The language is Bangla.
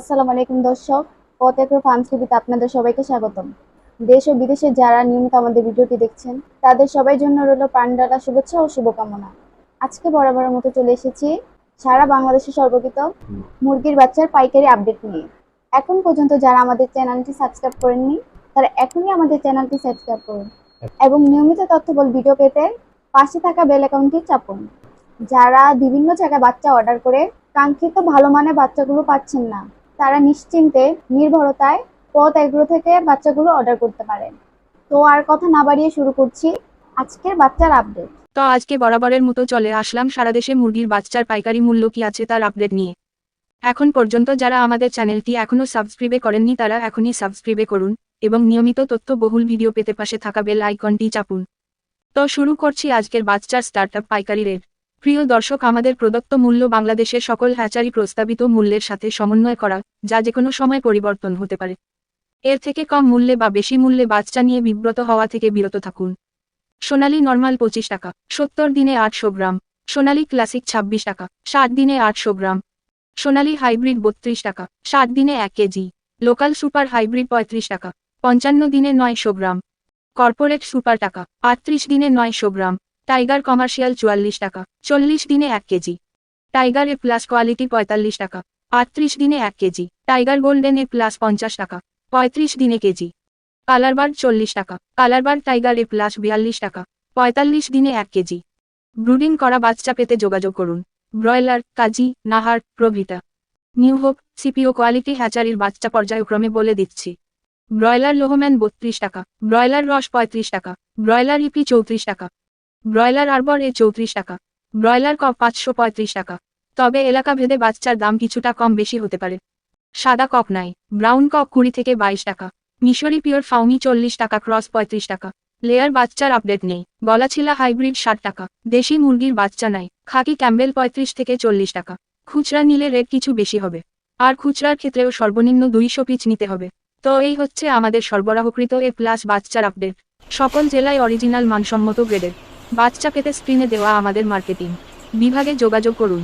আসসালামু আলাইকুম দর্শক, পথের ফার্ম টিভিতে আপনাদের সবাইকে স্বাগতম। দেশ ও বিদেশে যারা নিয়মিত আমাদের ভিডিওটি দেখছেন, তাদের সবাই জন্য রইল পান্ডালা শুভেচ্ছা ও শুভকামনা। আজকে বরাবরের মতো চলে এসেছি সারা বাংলাদেশে সর্বকৃত মুরগির বাচ্চার পাইকারি আপডেট নিয়ে। এখন পর্যন্ত যারা আমাদের চ্যানেলটি সাবস্ক্রাইব করেননি, তারা এখনই আমাদের চ্যানেলটি সাবস্ক্রাইব করুন এবং নিয়মিত তথ্যবল ভিডিও পেতে পাশে থাকা বেল অ্যাকাউন্টটি চাপুন। যারা বিভিন্ন জায়গায় বাচ্চা অর্ডার করে, কাঙ্ক্ষিত ভালো মানের বাচ্চাগুলো পাচ্ছেন না তারা নিশ্চিন্তে, নির্ভরতায় পথ এগ্রো থেকে বাচ্চাগুলো অর্ডার করতে পারেন তো আর কথা না বাড়িয়ে শুরু করছি আজকের বাচ্চার আপডেট তো আজকে বরাবরের মতো চলে আসলাম, সারা দেশে মুরগির বাচ্চার পাইকারি মূল্য কি আছে তার আপডেট নিয়ে। এখন পর্যন্ত যারা আমাদের চ্যানেলটি এখনও সাবস্ক্রাইবে করেননি তারা এখনই সাবস্ক্রাইবে করুন এবং নিয়মিত তথ্য বহুল ভিডিও পেতে পাশে থাকা বেল আইকনটি চাপুন। তো শুরু করছি আজকের বাচ্চার স্টার্টআপ পাইকারি রেট প্রিয় দর্শক, আমাদের প্রদত্ত মূল্য বাংলাদেশের সকল হ্যাচারি প্রস্তাবিত মূল্যের সাথে সমন্বয় করা যা যে কোনো সময় পরিবর্তন হতে পারে। এর থেকে কম মূল্যে বা বেশি মূল্যে বাচ্চা নিয়ে বিব্রত হওয়া থেকে বিরত থাকুন। সোনালী নর্মাল পঁচিশ টাকা, সত্তর দিনে আটশো গ্রাম। সোনালী ক্লাসিক ছাব্বিশ টাকা, ষাট দিনে আটশো গ্রাম। সোনালী হাইব্রিড বত্রিশ টাকা, ষাট দিনে এক কেজি। লোকাল সুপার হাইব্রিড পঁয়ত্রিশ টাকা, পঞ্চান্ন দিনে নয়শো গ্রাম। কর্পোরেট সুপার টাকা, আটত্রিশ দিনে নয়শো গ্রাম। টাইগার কমার্শিয়াল চুয়াল্লিশ টাকা, চল্লিশ দিনে এক KG. Tiger A plus quality পঁয়তাল্লিশ টাকা, আটত্রিশ দিনে এক KG. Tiger golden A plus পঞ্চাশ টাকা, পঁয়ত্রিশ দিনে কেজি। কালারবার্ড চল্লিশ টাকা কালারবার্ড টাইগার এ প্লাস বিয়াল্লিশ টাকা, পঁয়তাল্লিশ দিনে এক কেজি। ব্রুডিং করা বাচ্চা পেতে যোগাযোগ করুন। ব্রয়লার, কাজী, নাহার, প্রভৃতা। নিউ হোপ, সিপিও কোয়ালিটি হ্যাচারির বাচ্চা পর্যায়ক্রমে বলে দিচ্ছি। ব্রয়লার লোহম্যান বত্রিশ টাকা, ব্রয়লার রস পঁয়ত্রিশ টাকা, ব্রয়লার ইপি চৌত্রিশ টাকা ব্রয়লার আরবর এ চৌত্রিশ টাকা। ব্রয়লার কক পাঁচশো পঁয়ত্রিশ টাকা। তবে এলাকা ভেদে বাচ্চার দাম কিছুটা কম বেশি হতে পারে। সাদা কক নাই, ব্রাউন কক কুড়ি থেকে বাইশ টাকা। মিশরি পিওর ফাউমি চল্লিশ টাকা, ক্রস পঁয়ত্রিশ টাকা। লেয়ার বাচ্চার আপডেট নেই, গলাছিলা হাইব্রিড ষাট টাকা। দেশি মুরগির বাচ্চা নাই, খাকি ক্যাম্বেল পঁয়ত্রিশ থেকে চল্লিশ টাকা। খুচরা নিলে রেট কিছু বেশি হবে। আর খুচরার ক্ষেত্রেও সর্বনিম্ন দুইশো পিচ নিতে হবে। তো এই হচ্ছে আমাদের সরবরাহকৃত এ প্লাস বাচ্চার আপডেট। সকল জেলায় অরিজিনাল মানসম্মত গ্রেডের। বাচ্চা পেতে স্ক্রিনে দেওয়া আমাদের মার্কেটিং বিভাগে যোগাযোগ করুন।